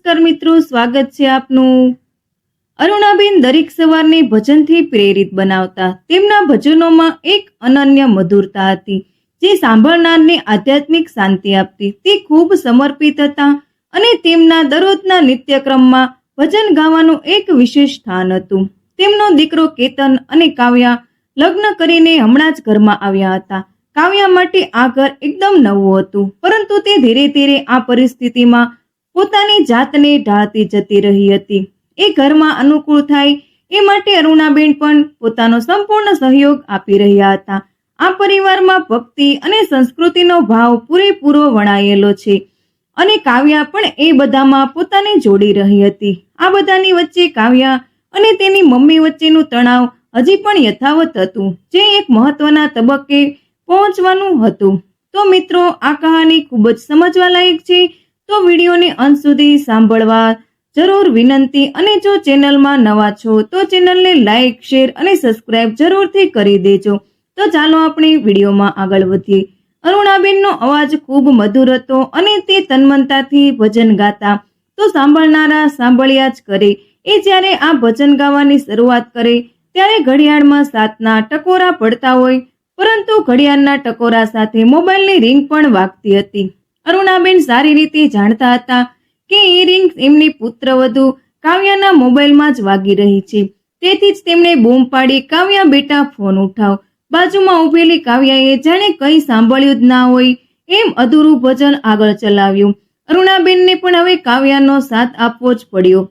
નમસ્કાર મિત્રો, સ્વાગત છે આપનું. અરુણાબેન દરેક સવારને ભજનથી પ્રેરિત બનાવતા. તેમના ભજનોમાં એક અનન્ય મધુરતા હતી, જે સાંભળનારને આધ્યાત્મિક શાંતિ આપતી. તે ખૂબ સમર્પિત હતા અને તેમના દરરોજના નિત્યક્રમમાં ભજન ગાવાનું એક વિશેષ સ્થાન હતું. તેમનો દીકરો કેતન અને કાવ્યા લગ્ન કરીને હમણાં જ ઘરમાં આવ્યા હતા. કાવ્યા માટે આ ઘર એકદમ નવું હતું, પરંતુ તે ધીરે ધીરે આ પરિસ્થિતિમાં પોતાની જાતને ઢાળતી જતી રહી હતી. એ ઘરમાં અનુકૂળ થાય એ માટે અરુણાબેન પણ પોતાનો સંપૂર્ણ સહયોગ આપી રહ્યા હતા. આ પરિવારમાં ભક્તિ અને સંસ્કૃતિનો ભાવ પૂરેપૂરો વણાયેલો છે અને કાવ્યા પણ એ બધામાં પોતાને જોડી રહી હતી. આ બધાની વચ્ચે કાવ્યા અને તેની મમ્મી વચ્ચેનું તણાવ હજી પણ યથાવત હતું, જે એક મહત્વના તબક્કે પહોંચવાનું હતું. તો મિત્રો, આ કહાની ખૂબ જ સમજવા લાયક છે તો વિડીયોને અંત સુધી સાંભળવા જરૂર વિનંતી અને જો ચેનલમાં નવા છો, તો ચેનલને લાઇક શેર અને સબસ્ક્રાઇબ જરૂરથી કરી દેજો. તો ચાલો આપણે વિડીયોમાં આગળ વધીએ. અરુણાબેનનો અવાજ ખૂબ મધુર હતો અને તે તન્મનતાથી ભજન ગાતા. તો સાંભળનારા સાંભળ્યા જ કરે. એ જ્યારે આ ભજન ગાવાની શરૂઆત કરે, ત્યારે ઘડિયાળમાં સાતના ટકોરા પડતા હોય, પરંતુ ઘડિયાળના ટકોરા સાથે મોબાઈલની રિંગ પણ વાગતી હતી. અરુણાબેન સારી રીતે જાણતા હતા કે એ રિંગ એમની પુત્રવધુ કાવ્યાના મોબાઈલમાં જ વાગી રહી છે. તેથી જ તેમણે બૂમ પાડી કાવ્યા બેટા ફોન ઉઠાવ. બાજુમાં ઊભેલી કાવ્યાએ જાણે કંઈ સાંભળ્યું જ ના હોય એમ અધૂરું ભજન આગળ ચલાવ્યું. અરુણાબેનને પણ હવે કાવ્યાનો સાથ આપવો જ પડ્યો.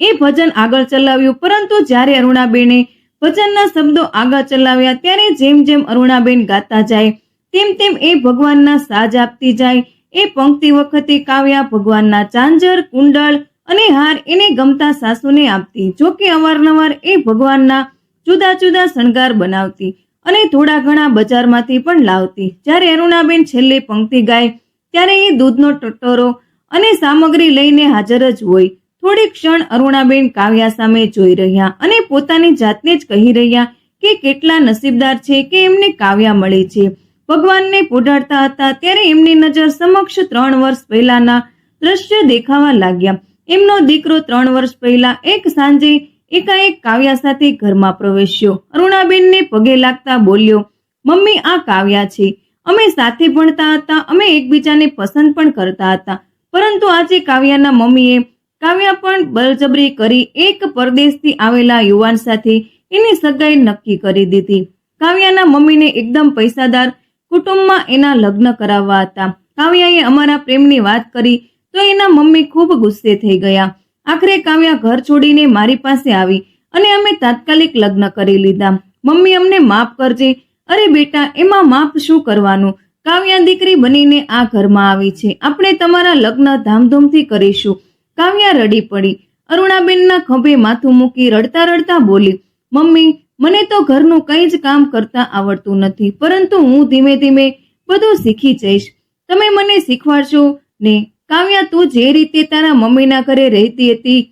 એ ભજન આગળ ચલાવ્યું, પરંતુ જ્યારે અરુણાબેને ભજનના શબ્દો આગળ ચલાવ્યા, ત્યારે જેમ જેમ અરુણાબેન ગાતા જાય તેમ તેમ એ ભગવાનના સાજ આપતી જાય. એ પંક્તિ વખતે કાવ્યા ભગવાનના ચાંજર, કુંડળ અને હાર એને ગમતા સાસુને આપતી. જો કે અવારનવાર એ ભગવાનના જુદા જુદા શણગાર બનાવતી અને થોડા ઘણા બજારમાંથી પણ લાવતી. જ્યારે અરુણાબેન છેલ્લે પંક્તિ ગાય, ત્યારે એ દૂધનો ટટોરો અને સામગ્રી લઈને હાજર જ હોય. થોડી ક્ષણ અરુણાબેન કાવ્યા સામે જોઈ રહ્યા અને પોતાની જાતને જ કહી રહ્યા કે કેટલા નસીબદાર છે કે એમને કાવ્યા મળી છે. ભગવાનને પોઢાડતા હતા ત્યારે એમની નજર સમક્ષ ત્રણ વર્ષ પહેલાના દ્રશ્ય દેખાવા લાગ્યા. એમનો દીકરો ત્રણ વર્ષ પહેલા એક સાંજે એકાએક કાવ્યા સાથે ઘરમાં પ્રવેશ્યો. અરુણાબેનને પગે લાગતા બોલ્યો, મમ્મી, આ કાવ્યા છે. અમે સાથે ભણતા હતા, અમે એકબીજાને પસંદ પણ કરતા હતા. પરંતુ આજે કાવ્યાના મમ્મીએ કાવ્યા પણ બળજબરી કરી એક પરદેશથી આવેલા યુવાન સાથે એની સગાઈ નક્કી કરી દીધી. કાવ્યાના મમ્મીને એકદમ પૈસાદાર કુટુંબમાં એના લગ્ન કરાવવા હતા. કાવ્યાએ અમારા પ્રેમની વાત કરી તો એના મમ્મી ખૂબ ગુસ્સે થઈ ગયા. આખરે કાવ્યા ઘર છોડીને મારી પાસે આવી અને અમે તાત્કાલિક લગ્ન કરી લીધા. મમ્મી અમને માફ કરજે. અરે બેટા, એમાં માફ શું કરવાનું? કાવ્યા દીકરી બનીને આ ઘરમાં આવી છે. આપણે તમારા લગ્ન ધામધૂમથી કરીશું. કાવ્યા રડી પડી. અરુણાબેનના ખભે માથું મૂકી રડતા રડતા બોલી, મમ્મી મને તો ઘરનું કંઈ જ કામ કરતા આવડતું નથી, પરંતુ હું ધીમે ધીમે બધું શીખી જઈશ. તમે મને શીખવાડશો ને કાવ્યા, તું જે રીતે તારા મમ્મીના ઘરે રહેતી હતી,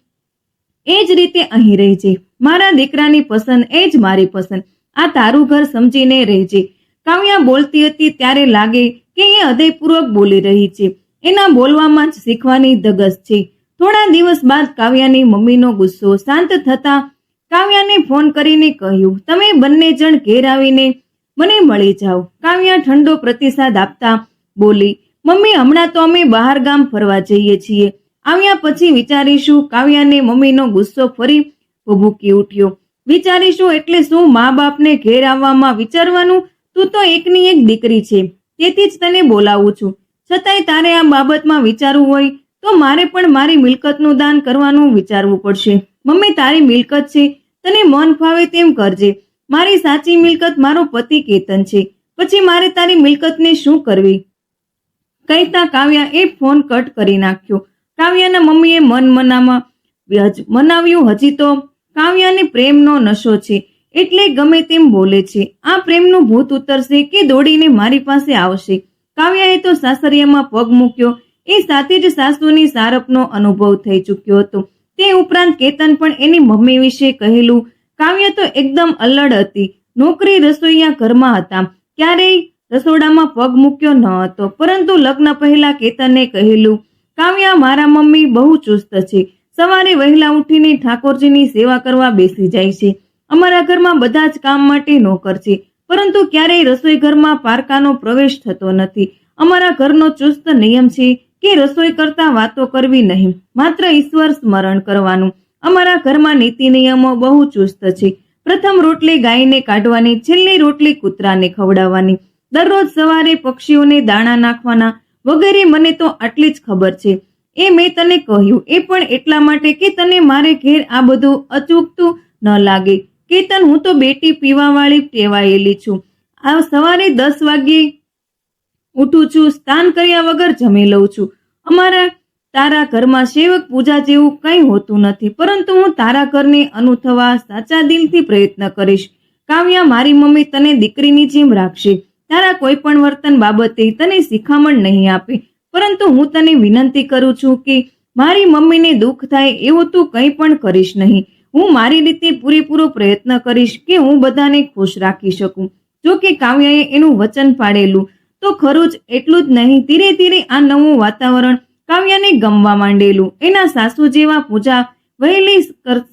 એ જ રીતે અહીં રહેજે. મારા દીકરાની પસંદ એ જ મારી પસંદ. આ તારું ઘર સમજીને રહેજે. કાવ્યા બોલતી હતી ત્યારે લાગે કે એ હૃદયપૂર્વક બોલી રહી છે. એના બોલવામાં જ શીખવાની ધગસ છે. થોડા દિવસ બાદ કાવ્યાની મમ્મીનો ગુસ્સો શાંત થતા કાવ્યાને ફોન કરીને કહ્યું, તમે બંને જણ ઘેર આવીને મને મળી જાઓ. કાવ્યા ઠંડો પ્રતિસાદ આપતા બોલી, મમ્મી, હમણાં તો અમે બહાર ગામ ફરવા જઈએ છીએ. આવ્યા પછી વિચારીશું કાવ્યાને મમ્મીનો ગુસ્સો ફરી ભભૂકી ઉઠ્યો. વિચારીશું એટલે શું મા બાપને ઘેર આવવામાં વિચારવાનું? તું તો એકની એક દીકરી છે, તેથી જ તને બોલાવું છું. છતાંય તારે આ બાબતમાં વિચારવું હોય તો મારે પણ મારી મિલકતનું દાન કરવાનું વિચારવું પડશે. મમ્મી તારી મિલકત છે, તને મન ફાવે તેમ કરજે. મારી સાચી મિલકત મારો પતિ કેતન છે. પછી મારે તારી મિલકતને શું કરવી? કહેતા કાવ્યા એ ફોન કટ કરી નાખ્યો. કાવ્યાના મમ્મીએ મન મનામાં મનાવ્યું હજી તો. કાવ્યાને પ્રેમનો નશો છે, એટલે ગમે તેમ બોલે છે. આ પ્રેમનું ભૂત ઉતરશે કે દોડીને મારી પાસે આવશે? કાવ્યાએ તો સાસરિયામાં પગ મૂક્યો. એ સાથે જ સાસુની સારપનો અનુભવ થઈ ચૂક્યો હતો. તે ઉપરાંત કેતન પણ એની મમ્મી વિશે કહેલું. કાવ્ય તો એકદમ અલ્લડ હતી. નોકરી રસોઈયા ઘરમાં હતા. ક્યારેય રસોડામાં પગ મૂક્યો ન હતો. પરંતુ લગ્ન પહેલા કેતને કહેલું, કાવ્યા, મારા મમ્મી બહુ ચુસ્ત છે. સવારે વહેલા ઉઠીને ઠાકોરજીની સેવા કરવા બેસી જાય છે. અમારા ઘરમાં બધા જ કામ માટે નોકર છે. પરંતુ ક્યારેય રસોઈ ઘરમાં પારકાનો પ્રવેશ થતો નથી. અમારા ઘરનો ચુસ્ત નિયમ છે કે રસોઈ કરતા વાતો કરવી નહીં. માત્ર ઈશ્વર સ્મરણ કરવાનું. અમારા ઘરમાં નીતિ નિયમો બહુ ચુસ્ત છે. પ્રથમ રોટલી ગાયને કાઢવાની, છેલ્લી રોટલી કૂતરાને ખવડાવવાની. દરરોજ સવારે પક્ષીઓને દાણા નાખવાના. વગેરે મને તો આટલી જ ખબર છે. એ મેં તને કહ્યું. એ પણ એટલા માટે કે તને મારે ઘેર આ બધું અચૂકતું ન લાગે. કેતન, હું તો બેટી પીવાવાળી ટેવાયેલી છું. આ સવારે દસ વાગ્યે ઉઠું છું, સ્નાન કર્યા વગર જમી લઉં છું. અમારા તારા ઘરમાં સેવક પૂજા જેવું કંઈ હોતું નથી, પરંતુ હું તારા ઘરને અનુથવા સાચા દિલથી પ્રયત્ન કરીશ. કાવ્યા, મારી મમ્મી તને દીકરીની જેમ રાખશે. તારા કોઈ પણ વર્તન બાબતે તને શિખામણ નહીં આપે, પરંતુ હું તને વિનંતી કરું છું કે મારી મમ્મીને દુઃખ થાય એવું તું કંઈ પણ કરીશ નહીં. હું મારી રીતે પૂરેપૂરો પ્રયત્ન કરીશ કે હું બધાને ખુશ રાખી શકું. જો કે કાવ્યાએ એનું વચન પાડેલું તો ખરું જ એટલું જ નહીં. ધીરે ધીરે આ નવું વાતાવરણ કાવ્યાને ગમવા માંડેલું. એના સાસુ જેવા પૂજા વહેલી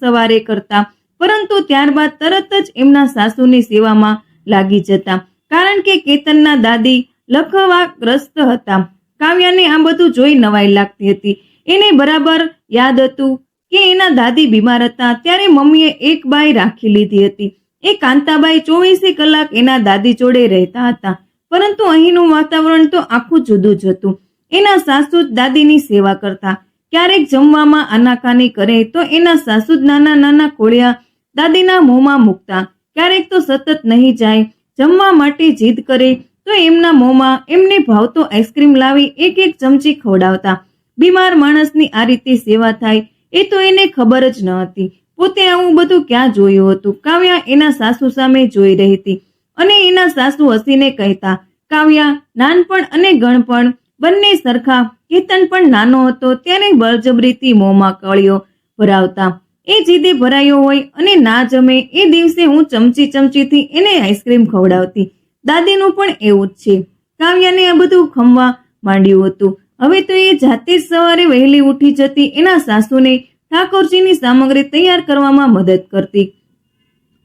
સવારે કરતા. પરંતુ ત્યારબાદ તરત જ એમના સાસુની સેવામાં લાગી જતા. કારણ કે કેતનના દાદી લખવાગ્રસ્ત હતા. કાવ્યાને આ બધું જોઈ નવાઈ લાગતી હતી. એને બરાબર યાદ હતું કે એના દાદી બીમાર હતા ત્યારે મમ્મીએ એક બાઈ રાખી લીધી હતી. એ કાંતાબાઈ ચોવીસે કલાક એના દાદી જોડે રહેતા હતા. પરંતુ અહીંનું વાતાવરણ તો આખું જુદું જ હતું. એના સાસુ દાદીની સેવા કરતા. ક્યારેક જમવામાં આનાકાની કરે તો એના સાસુ નાના નાના કોળિયા દાદીના મોંમાં મૂકતા. ક્યારેક તો સતત નહીં જાય. જમવા માટે જીદ કરે તો એમના મોંમાં એમને ભાવતો આઈસ્ક્રીમ લાવી એક એક ચમચી ખવડાવતા. બીમાર માણસની આ રીતે સેવા થાય એ તો એને ખબર જ ન હતી. પોતે આવું બધું ક્યાં જોયું હતું? કાવ્યા એના સાસુ સામે જોઈ રહી હતી. અને એના સાસુ હસીને કહેતા, કાવ્યા, નાનપણ અને ગણપણ બંને સરખા. કેતન પણ નાનો હતો, ત્યારે બળજબરીથી મોંમાં કળીઓ ભરાવતા. એ જીદે ભરાયો હોય અને ના જમે, એ દિવસે હું ચમચી ચમચીથી એને આઈસ્ક્રીમ ખવડાવતી. દાદીનું પણ એવું જ છે. કાવ્યાને આ બધું ખમવા માંડ્યું હતું. હવે તો એ જાતે જ સવારે વહેલી ઉઠી જતી એના સાસુને ઠાકોરજીની સામગ્રી તૈયાર કરવામાં મદદ કરતી.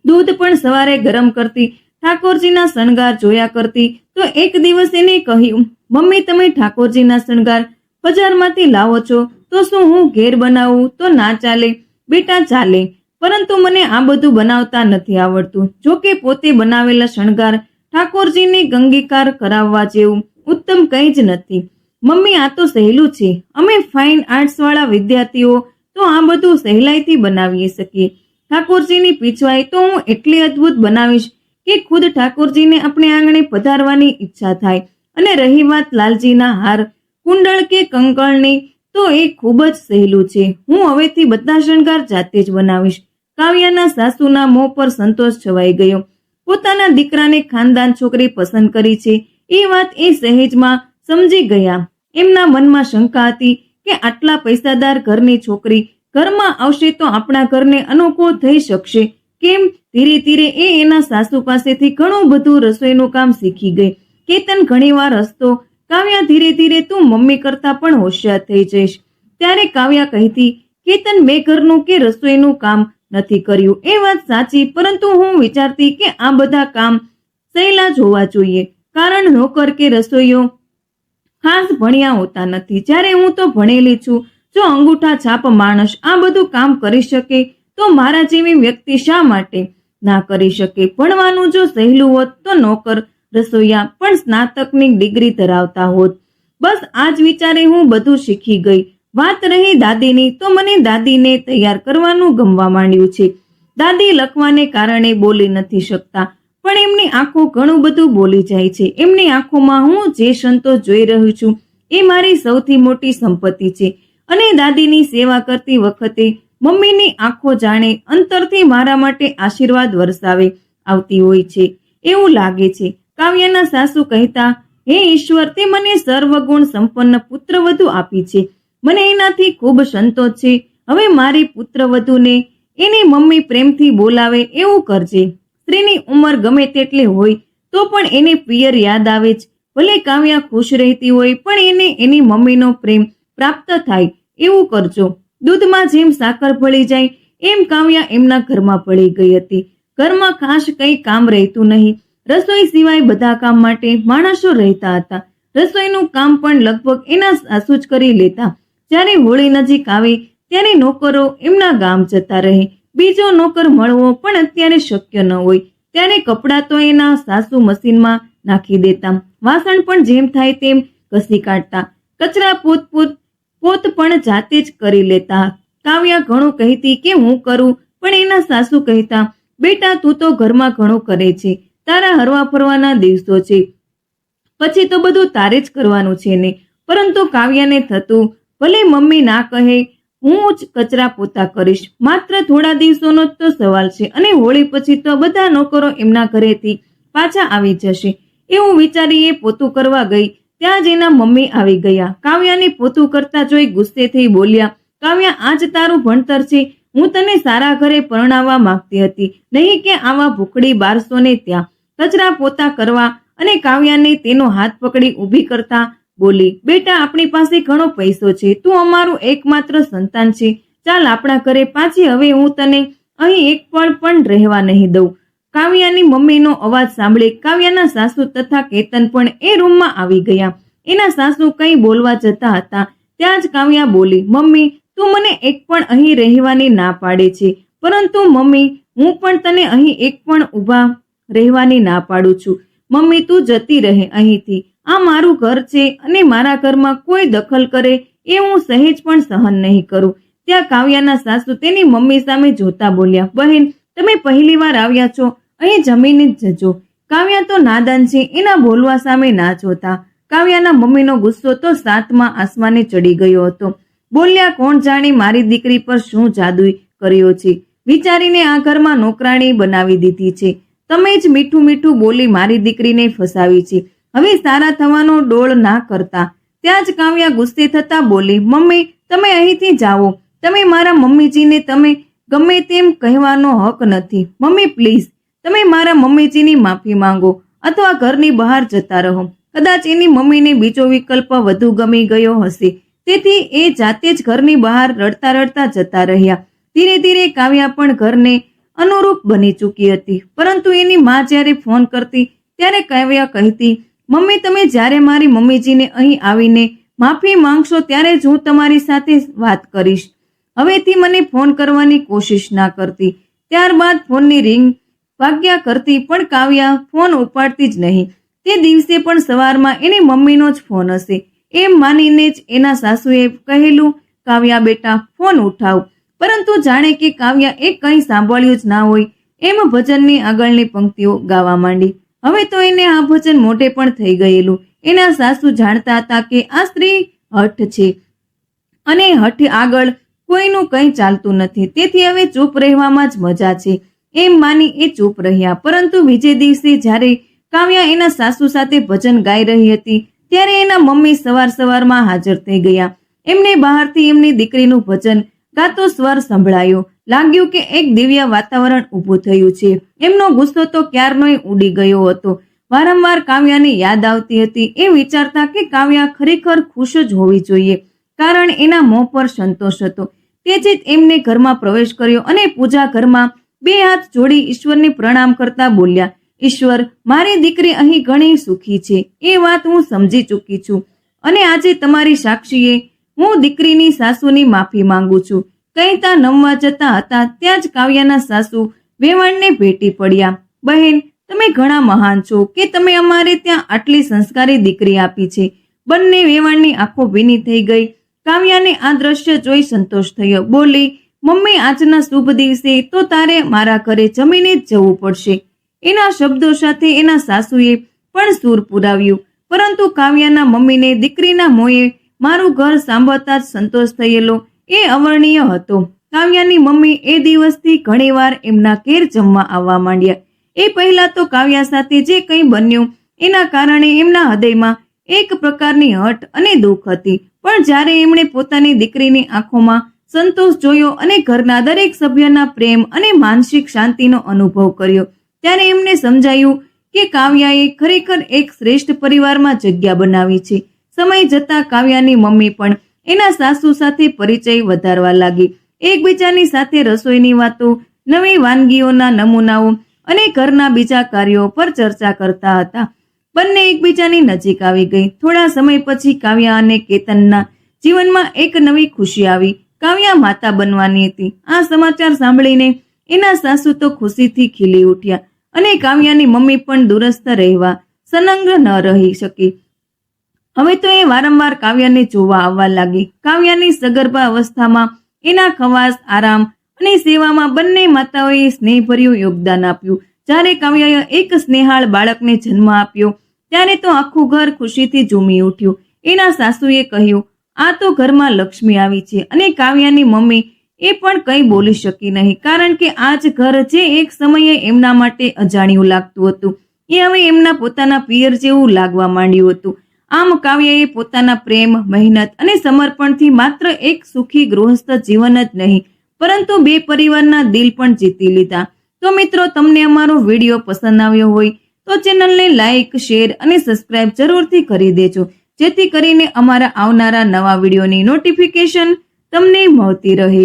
દૂધ પણ સવારે ગરમ કરતી. ઠાકોરજીના શણગાર જોયા કરતી તો એક દિવસ એને કહ્યું, મમ્મી, તમે ઠાકોરજીના શણગાર બજારમાંથી લાવો છો, તો શું હું ઘેર બનાવું? તો ના ચાલે, બેટા ચાલે. પરંતુ મને આ બધું બનાવતા નથી આવડતું. જો કે પોતે બનાવેલા શણગાર ઠાકોરજીને ગંગીકાર કરાવવા જેવું ઉત્તમ કંઈ જ નથી. મમ્મી, આ તો સહેલું છે. અમે ફાઇન આર્ટ્સ વાળા વિદ્યાર્થીઓ, તો આ બધું સહેલાઈથી બનાવી શકીએ. ઠાકોરજીની પીછવાઈ તો હું એટલી અદ્ભુત બનાવીશ કે ખુદ ઠાકોરજીને આપણે આંગણે પધારવાની ઈચ્છા થાય. અને રહી વાત લાલજીના હાર, કુંડળ કે કંકણની, તો એ ખૂબ જ સહેલું છે. હું હવેથી બધા શણગાર જાતે જ બનાવીશ. કાવ્યાના સાસુના મોં પર સંતોષ છવાઈ ગયો. પોતાના દીકરાને ખાનદાન છોકરી પસંદ કરી છે. એ વાત એ સહેજમાં સમજી ગયા. એમના મનમાં શંકા હતી કે આટલા પૈસાદાર ઘરની છોકરી ઘરમાં આવશે તો આપણા ઘરને અનોખો થઈ શકશે. કેમ? ધીરે ધીરે એ એના સાસુ પાસેથી ઘણું બધું રસોઈનું કામ શીખી ગઈ. કેતન ઘણીવાર હસતો, કાવ્યા ધીરે ધીરે તું મમ્મી કરતા પણ હોશિયાર થઈ જઈશ. ત્યારે કાવ્યા કહેતી, કેતન, મેં ઘરનું કે રસોઈનું કામ નથી કર્યું. એ વાત સાચી, પરંતુ હું વિચારતી કે આ બધા કામ સહેલા જ હોવા જોઈએ. કારણ નોકર કે રસોઈઓ ખાસ ભણ્યા હોતા નથી. જ્યારે હું તો ભણેલી છું, જો અંગૂઠા છાપ માણસ આ બધું કામ કરી શકે તો મારા જેવી વ્યક્તિ શા માટે ના કરી શકે? ભણવાનું જો સહેલું હોત તો નોકર રસોઈયા પણ સ્નાતકની ડિગ્રી ધરાવતા હોત. બસ આ જ વિચારે હું બધું શીખી ગઈ. વાત રહી દાદીની તો મને દાદીને તૈયાર કરવાનું ગમવા માંડ્યું છે. દાદી લખવાને કારણે બોલી નથી શકતા, પણ એમની આંખો ઘણું બધું બોલી જાય છે. એમની આંખોમાં હું જે સંતોષ જોઈ રહ્યું છું એ મારી સૌથી મોટી સંપત્તિ છે. અને દાદીની સેવા કરતી વખતે મમ્મીની આંખો જાણે અંતરથી મારા માટે આશીર્વાદ વરસાવે, આવતી હોય છે. એવું લાગે છે. કાવ્યના સાસુ કહેતા, હે ઈશ્વર, તે મને સર્વગુણ સંપન્ન પુત્રવધુ આપી છે. મને એનાથી ખૂબ સંતોષ છે. હવે મારી પુત્રવધુને એની મમ્મી પ્રેમથી બોલાવે એવું કરજે. સ્ત્રીની ઉંમર ગમે તેટલી હોય, તો પણ એને પિયર યાદ આવે જ. ભલે કાવ્યા ખુશ રહેતી હોય, પણ એને એની મમ્મીનો પ્રેમ પ્રાપ્ત થાય એવું કરજો. દૂધમાં જેમ સાકર ભળી જાય, એમ કાવ્યા એમના ઘરમાં ભળી ગઈ હતી. ઘરમાં ખાસ કંઈ કામ રહેતું નહીં. રસોઈ સિવાય બધા કામ માટે માણસો રહેતા હતા. રસોઈનું કામ પણ લગભગ એના સાસુ જ કરી લેતા. જ્યારે હોળી નજીક આવે, ત્યારે નોકરો એમના ગામ જતા રહે. બીજો નોકર મળવો પણ અત્યારે શક્ય ન હોય. ત્યારે કપડાં તો એના સાસુ મશીનમાં નાખી દેતા. વાસણ પણ જેમ થાય તેમ ઘસી કાઢતા. કચરા પોત પોત પણ જાતે જ કરી લેતા. કાવ્યા ઘણું કહેતી કે હું કરું, પણ એના સાસુ કહેતા, બેટા, તું તો ઘરમાં ઘણું કરે છે. તારા હરવા ફરવાના દિવસો છે. પછી તો બધું તારે જ કરવાનું છે ને. પરંતુ કાવ્યાને થતું, ભલે મમ્મી ના કહે, હું જ કચરા પોતા કરીશ. માત્ર થોડા દિવસોનો જ તો સવાલ છે અને હોળી પછી તો બધા નોકરો એમના ઘરેથી પાછા આવી જશે. એવું વિચારી એ પોતું કરવા ગઈ. ત્યાં જ એના મમ્મી આવી ગયા. કાવ્યાને પોતું કરતા જોઈ ગુસ્સે થઈ બોલ્યા, કાવ્યા, આજ તારું ભણતર છે. હું તને સારા ઘરે પરણાવવા માંગતી હતી. નહીં કે આવા ભૂખડી બારસોને ત્યાં. કચરા પોતા કરવા અને કાવ્યાને તેનો હાથ પકડી ઊભી કરતા બોલી, બેટા, આપણી પાસે ઘણો પૈસો છે. તું અમારું એકમાત્ર સંતાન છે. ચાલ આપણા ઘરે પાછી. હવે હું તને અહીં એક પળ પણ રહેવા નહીં દઉં. કાવ્યાની મમ્મીનો અવાજ સાંભળી કાવ્યાના સાસુ તથા કેતન પણ એ રૂમમાં આવી ગયા. એના સાસુ કંઈ બોલવા જતા હતા. ત્યાં જ કાવ્યા બોલી, મમ્મી, તું મને એક પણ અહીં રહેવાની ના પાડે છે. પરંતુ મમ્મી, હું પણ તને અહીં એક પણ ઊભા રહેવાની ના પાડું છું. મમ્મી, તું જતી રહે અહીંથી. આ મારું ઘર છે અને મારા ઘરમાં કોઈ દખલ કરે એ હું સહેજ પણ સહન નહીં કરું. ત્યાં કાવ્યાના સાસુ તેની મમ્મી સામે જોતા બોલ્યા, બહેન તમે પહેલી વાર આવ્યા છો, અહીં જમીને જ જજો. કાવ્યા તો નાદાન છે એના બોલવા સામે ના જોતા. કાવ્યાના મમ્મીનો ગુસ્સો તો સાતમાં આસમાને ચડી ગયો હતો. બોલ્યા, કોણ જાણે મારી દીકરી પર શું જાદુ કર્યો છે? વિચારીને આ ઘરમાં નોકરાણી બનાવી દીધી છે. તમે જ મીઠું મીઠું બોલી મારી દીકરીને ફસાવી છે. હવે સારા થવાનો ડોળ ના કરતા. ત્યાં જ કાવ્યા ગુસ્સે થતા બોલી, મમ્મી, તમે અહીંથી જાઓ. તમે મારા મમ્મીજીને તમે ગમે તેમ કહેવાનો હક નથી. મમ્મી પ્લીઝ તમે મારા મમ્મીજીની માફી માંગો અથવા ઘરની બહાર જતા રહો. કદાચ એની મમ્મીને બીજો વિકલ્પ વધુ ગમી ગયો હશે. તેથી એ જાતે જ ઘરની બહાર રડતા રડતા જતા રહ્યા. ધીરે ધીરે કાવ્યા પણ ઘરને અનુરૂપ બની ચૂકી હતી. પરંતુ એની મા જ્યારે ફોન કરતી, ત્યારે કાવ્યા કહેતી, મમ્મી, તમે જ્યારે મારી મમ્મીજીને અહીં આવીને માફી માંગશો ત્યારે જ હું તમારી સાથે વાત કરીશ. હવેથી મને ફોન કરવાની કોશિશ ના કરતી. ત્યારબાદ ફોનની રિંગ વાગ્યા કરતી, પણ કાવ્યા ફોન ઉપાડતી જ નહીં. તે દિવસે પણ સવારમાં એની મમ્મીનો જ ફોન હશે. એમ માનીને જ એના સાસુએ કહેલું, કાવ્યા બેટા, ફોન ઉઠાવ. પરંતુ જાણે કે કાવ્યા એ કંઈ સાંભળ્યું જ ના હોય, એમ ભજનની આગળની પંક્તિઓ ગાવા માંડી. હવે તો એને આ ભજન મોટે પણ થઈ ગયેલું. એના સાસુ જાણતા હતા કે આ સ્ત્રી હઠ છે. અને હઠ આગળ કોઈનું કંઈ ચાલતું નથી. તેથી હવે ચૂપ રહેવામાં જ મજા છે. એમ માની એ ચૂપ રહ્યા. પરંતુ બીજે દિવસે જ્યારે કાવ્યા એના સાસુ સાથે ભજન ગાઈ રહી હતી, ત્યારે એના મમ્મી સવાર સવારમાં હાજર થઈ ગયા. એમને બહારથી એમની દીકરીનું ભજન ગાતો સ્વર સંભળાયો. લાગ્યું કે એક દિવ્ય વાતાવરણ ઊભું થયું છે. એમનો ગુસ્સો તો ક્યારનોય ઉડી ગયો હતો. વારંવાર કાવ્યાને યાદ આવતી હતી. એ વિચારતા કે કાવ્યા ખરેખર ખુશ જ હોવી જોઈએ. કારણ એના મોં પર સંતોષ હતો. તે જ એમને ઘરમાં પ્રવેશ કર્યો અને પૂજા ઘરમાં બે હાથ જોડી ઈશ્વરને પ્રણામ કરતા બોલ્યા, ઈશ્વર, મારી દીકરી અહીં ઘણી સુખી છે. એ વાત હું સમજી ચૂકી છું. અને આજે તમારી સાક્ષીએ હું દીકરીની સાસુની માફી માંગુ છું. કહેતા નમવા જતા હતા ત્યાં જ કાવ્યાના સાસુ વેવાણને ભેટી પડ્યા, બહેન, તમે ઘણા મહાન છો કે તમે અમારે ત્યાં આટલી સંસ્કારી દીકરી આપી છે. બંને વેવાણની આંખો ભીની થઈ ગઈ. કાવ્યાને આ દ્રશ્ય જોઈ સંતોષ થયો. બોલી, મમ્મી, આજના શુભ દિવસે તો તારે મારા ઘરે જમીને જ જવું પડશે. એના શબ્દો સાથે એના સાસુએ પણ સૂર પુરાવ્યું. પરંતુ કાવ્યાના મમ્મીને દીકરીના મોએ મારું ઘર સાંભળતા જ સંતોષ થયેલો એ અવર્ણીય હતો. કાવ્યાની મમ્મી એ દિવસથી ઘણીવાર એમના ઘેર જમવા આવવા માંડ્યા. એ પહેલા તો કાવ્યા સાથે જે કંઈ બન્યું એના કારણે એમના હૃદયમાં એક પ્રકારની હટ અને દુઃખ હતી. પણ જ્યારે એમણે પોતાની દીકરીની આંખોમાં સંતોષ જોયો અને ઘરના દરેક સભ્યના પ્રેમ અને માનસિક શાંતિનો અનુભવ કર્યો, ત્યારે એમને સમજાયું કે કાવ્યાએ ખરેખર એક શ્રેષ્ઠ પરિવારમાં જગ્યા બનાવી છે. સમય જતાં કાવ્યાની મમ્મી પણ એના સાસુ સાથે પરિચય વધારવા લાગી. એકબીજાની સાથે રસોઈની વાતો, નવી વાનગીઓના નમૂનાઓ અને ઘરના બીજા કાર્યો પર ચર્ચા કરતા હતા. બંને એકબીજાની નજીક આવી ગઈ. થોડા સમય પછી કાવ્યા અને કેતનના જીવનમાં એક નવી ખુશી આવી. કાવ્યા માતા બનવાની હતી. આ સમાચાર સાંભળીને એના સાસુ તો ખુશીથી ખીલી ઉઠ્યા અને કાવ્યાની મમ્મી પણ દુરસ્ત રહેવા સનંગ ન રહી શકી. હવે તો એ વારંવાર કાવ્યાને જોવા આવવા લાગી. કાવ્યાની સગર્ભા અવસ્થામાં એના ખવાસ, આરામ અને સેવામાં બંને માતાઓએ સ્નેહભર્યું યોગદાન આપ્યું. જ્યારે કાવ્યાએ એક સ્નેહાળ બાળકને જન્મ આપ્યો, ત્યારે તો આખું ઘર ખુશીથી ઝૂમી ઉઠ્યું. એના સાસુએ કહ્યું, આ તો ઘરમાં લક્ષ્મી આવી છે અને કાવ્યાની મમ્મી એ પણ કંઈ બોલી શકી નહીં, કારણ કે આ જ ઘર જે એક સમયે એમના માટે અજાણ્યું લાગતું હતું. એ હવે એમના પોતાના પિયર જેવું લાગવા માંડ્યું હતું. આમ કાવ્યએ પોતાના પ્રેમ, મહેનત અને સમર્પણથી માત્ર એક સુખી ગૃહસ્થ જીવન જ નહીં, પરંતુ બે પરિવારના દિલ પણ જીતી લીધા. તો મિત્રો, તમને અમારો વીડિયો પસંદ આવ્યો હોય તો ચેનલને લાઈક, શેર અને સબસ્ક્રાઇબ જરૂરથી કરી દેજો. જેથી કરીને અમારા આવનારા નવા વિડીયોની નોટિફિકેશન તમને મળતી રહે.